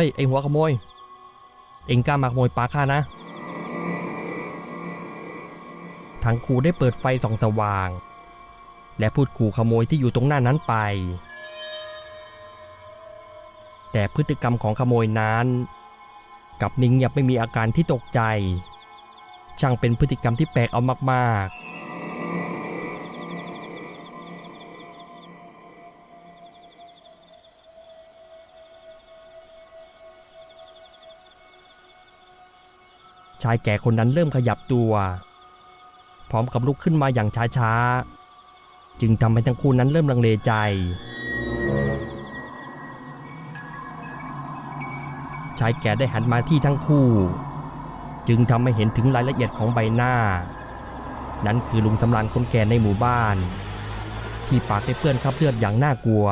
ฮ้ยไอหัวขโมย เอ็งกล้ามาขโมยปลาข้านะทั้งครูได้เปิดไฟส่องสว่าง และพูดขู่ขโมยที่อยู่ตรงหน้านั้นไป แต่พฤติกรรมของขโมยนั้นกับนิ่งเงียบไม่มีอาการที่ตกใจ ช่างเป็นพฤติกรรมที่แปลกเอามากๆ ชายแก่คนนั้นเริ่มขยับตัว พร้อมกับลุกขึ้นมาอย่างช้าๆ จึงทำให้ทั้งคู่นั้นเริ่มลังเลใจ ชายแก่ได้หันมาที่ทั้งคู่ จึงทำให้เห็นถึงรายละเอียดของใบหน้า นั้นคือลุงสำรานคนแก่ในหมู่บ้าน ที่ปากได้เปื้อนคราบเลือดอย่างน่ากลัว